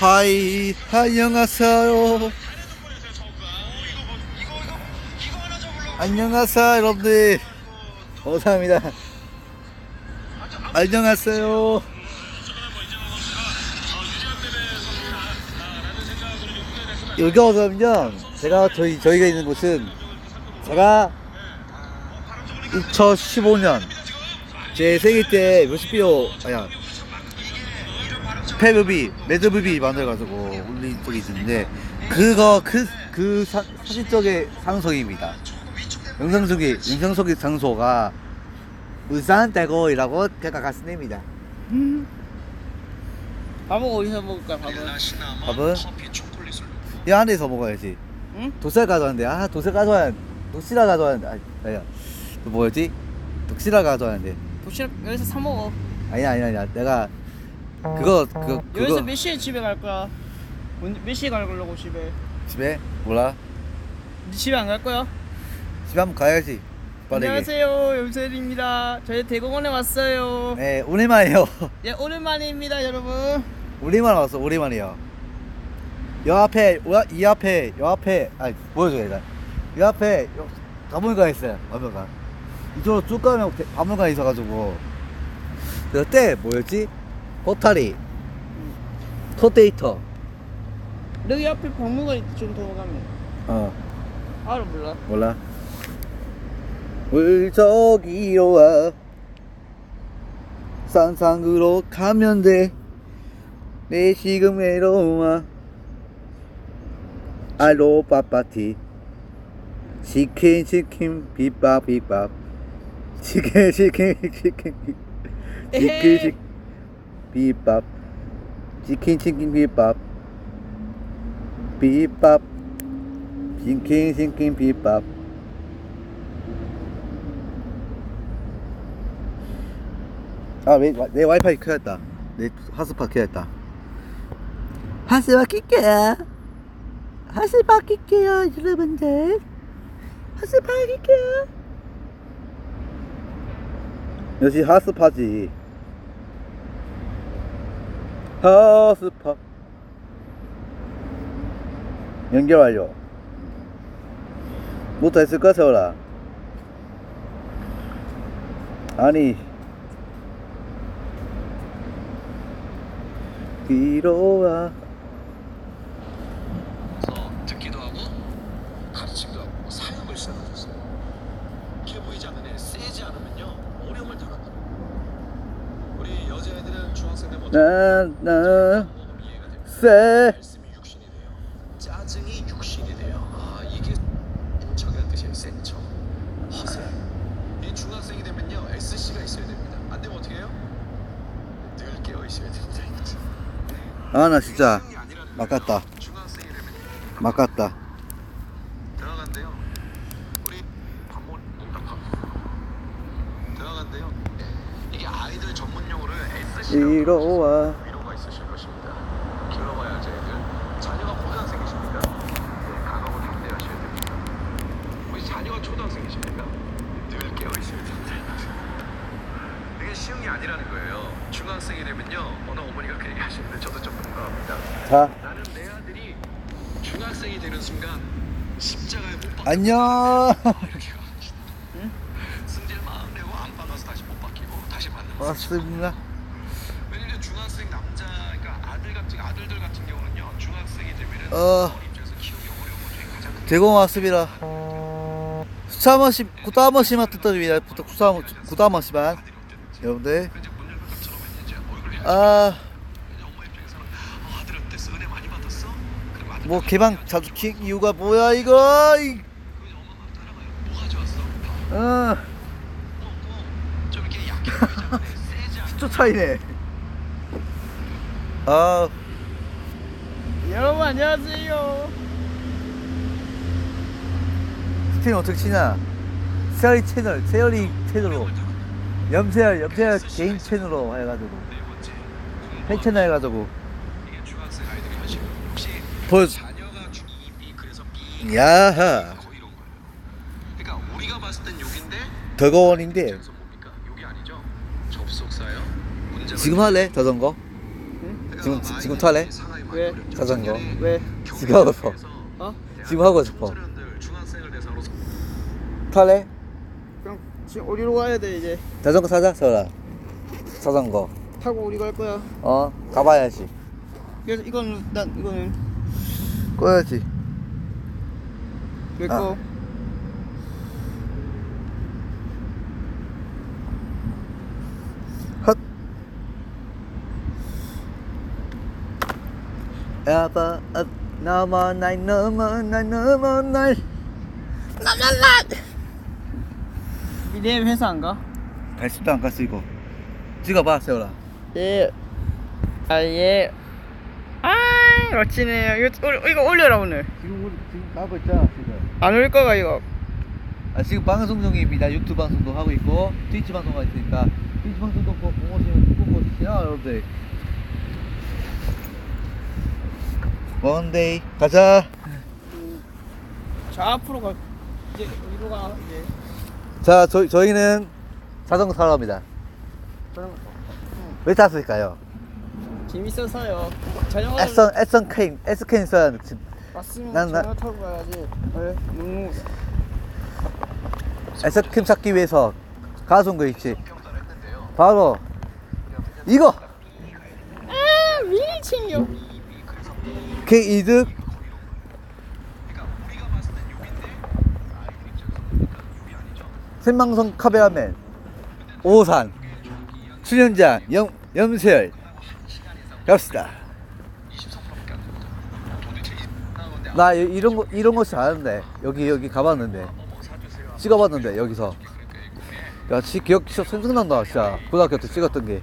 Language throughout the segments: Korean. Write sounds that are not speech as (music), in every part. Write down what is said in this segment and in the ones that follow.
하이 안녕하세요. 안녕하세요 여러분들. 감사합니다. 안녕하세요. 여기 어서면 제가 저희 저희가 있는 곳은 제가 2015년 제 생일 때 뮤직비디오 아야 페브비 레드브비 만들어가지고 올린 적이 있는데 그거 그 그 사진 쪽의 상속입니다. 영상 속의 영상 속의 장소가 울산 대고이라고 제가 갔습니다. 밥은 어디서 먹을까 밥은? 밥은 이 안에서 먹어야지. 응? 도시락 가져왔는데 아 도시락 가져와 도시락 가져왔는데 아그 뭐였지 도시락 가져왔는데 도시락 여기서 사 먹어. 아니야 아니야 아니야 내가 그거 그 여기서 그거 몇 시에 집에 갈 거야? 몇 시에 가려고 집에? 집에 몰라 네 집에 안 갈 거야? 집에 한번 가야지 빠르게. 안녕하세요 염셀입니다. 저희 대공원에 왔어요. 네 오랜만이에요. 네 (laughs) 오랜만입니다 여러분. 오랜만에 왔어 오랜만이요. 여 앞에 여- 이 앞에 여 앞에 아 보여줘야 돼. 이 앞에 여- 박물관 있어요 박물관. 이쪽으로 쭉 가면 대- 박물관 있어가지고 그때 뭐였지? 포타리 토데이터 여기 앞에 박물관 있지 좀더 가면. 어. 알아 몰라. 몰라. 물저기로 와. 산상으로 가면 돼내 지금 외로워. 알로 빠빠티. 치킨 치킨 비밥 비밥. 치킨 치킨 치킨 비- 치킨 치킨 비밥 치킨 치킨 비밥 비밥 치킨 치킨 비밥 아, 내, 내 와이파이 켜졌다. 내 하스파 켜졌다. 하스파 킬게요. 하스파 킬게요, 여러분들. 하스파 킬게요. 역시 하스파지. 하스파. 연결 완료. 못했을까, 세월아? 아니. 뒤로 와. 그래서 듣기도 하고 가르치기도 하고 사용을 시작하셨어요. 이렇게 보이지 않는 애 세지 않으면요 어려움을 당한다. 우리 여자애들은 중학생 되면 나, 나, 어떻게 이해가 됩니다. 쎄. 말씀이 육신이 돼요. 짜증이 육신이 돼요. 아 이게 척이라는 뜻이에요. 센 척. 허세. 이 중학생이 되면요 SC가 있어야 됩니다. 안 되면 어떻게 해요? 늘 깨어 있어야 됩니다. 아, 나 진짜 되면 막갔다. 들어간대요. 우리 밥먹 농담 들어간대요. 이게 아이들 전문 용어를 와. 위로가 있으실 것입니다. 길러봐야지 애들. 자녀가 고등학생이십니까? 네, 강하고 담대하셔야 됩니다. 우리 자녀가 초등학생이십니까? 늘 깨어 있어야 됩니다. 이게 쉬운 게 아니라는 거예요. 중학생이 되면요, 어느 어머니가 그 얘기 하시는데 저도 좀 공감합니다. 자, 나는 내 아들이 중학생이 되는 순간 십자가에 못 박혀 안녕. 이렇게 가르치다. 승질 마음 내고 안 박아서 다시 못 박히고 다시 받는 거죠. 왔습니다. 왜냐면 중학생 남자 그러니까 아들 같은 아들들 같은 경우는요 중학생이 되면은 어. 어머니 입장에서 키우기 어려운 것 중에 가장 큰 대공 왔습니다. 수차머시, 구다머시만 뜯어줍니다. 구다, 구다머시만. 아들이 없대는지. 여러분들. 아, 뭐 개방? 자주 킥 이유가 뭐야 이거? 이-? 어. (laughs) 10초 차이네. 아, 여러분 안녕하세요. 스팀 어떻게 치냐? 세어리 채널, 세어리 채널로. 염세열, 염세열 개인 채널로 해가지고. 팬 채널 해가지고. B 야하. 문제가 지금 할래? 자전거? 지금 지금 탈래? 왜? 자전거. 왜? 지금 하고 싶어. 어? 지금 하고 싶어. 탈래? 그럼 지금 어디로 가야 돼 이제? 자전거 사자, 서라. 자전거. 타고 어디 갈 거야? 어, 가봐야지. 그래서 이거는 난 이거는 꺼야지. 내 아. 거. 야바, 업, 넘어 날, 넘어 날, 넘어 날. 이 내일 회사 안 가? 발수도 안 갔어, 이거. 찍어봐, 세월아. 예. 아 예. 아 멋지네요. 이거 올- 이거 올려라 오늘. 지금, 우리, 지금 가고 있잖아, 지금. 안올 거가 이거. 아, 지금 방송 중입니다. 유튜브 방송도 하고 있고, 트위치 방송하고 있으니까, 트위치 방송도 꼭 보시면 꼭 보시죠, 여러분들. 원데이, 가자. 저 앞으로 가. 이제 어디로 가? 이제. 자, 저, 저희는 자전거 타러 갑니다. 저는 왜 탔을까요? 재밌어서요. 자전거 에선, 에선 케인, 에스케인 선. 왔으면 난- 나- 자전거 타고 가야지. 왜? 너무 에스크림 찾기 위해서 가져온 거 있지. 바로, 이거! 아 미리 챙겨. 그 이득? 생방송 카메라맨 오산 출연자 염, 염세열. 갑시다. 나 이- 이런 거 이런 거 잘하는데 여기 여기 가봤는데. 찍어봤는데 여기서. 야 지, 기억 진짜 생각난다 진짜. 고등학교 때 찍었던 게나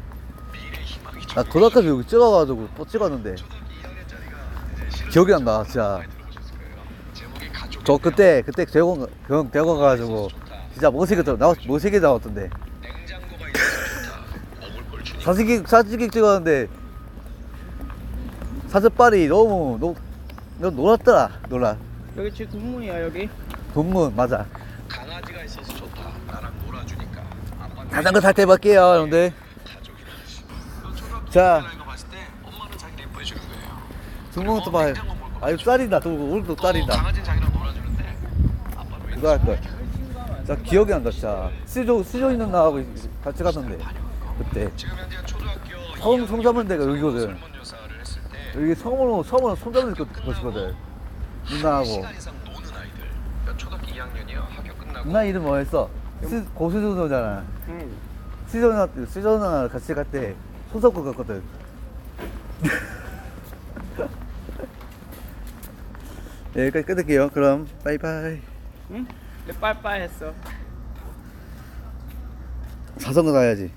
고등학교 때 여기 찍어가지고 또 찍었는데 기억이 난다 진짜 저 그때 그때 대원 대원 대원 가가지고 진짜 못생겨 나왔 못생겨 나왔던데 사진기 사진기 찍었는데 사진빨이 너무 너무 너무 놀았더라 놀라 여기 지금 군문이야 여기. 동문 맞아 강아지가 있어서 좋다. 나랑 놀아주니까. 자전거 탈때 볼게요 여러분들 자 이거 봤을 때 엄마는 자기를 예뻐해 주는 거예요. 또 봐요 아유 딸이다 또 오늘도 어, 딸이다 강아지는 자기랑 놀아주는데 아빠는 왜 그거 할 거야. 자 기억이 안 나, 진짜. 수조 수조 있는 나하고 같이 갔는데 그때 지금 현재 초등학교 성 성잡은 데가 여기거든. 설문조사를 했을 때 여기 성으로 성으로 손잡는 곳이거든. 누나하고 시간 이상 노는 아이들 그러니까 초등학교 2학년이요 학교 끝나고 누나 이름 뭐였어? 스, 고수조잖아. 응. 수조나 수조나 같이 갈 때 손잡고 갔거든. 여기까지 끊을게요. 그럼 바이바이. 응? 내 빨빨했어. 자전거 타야지.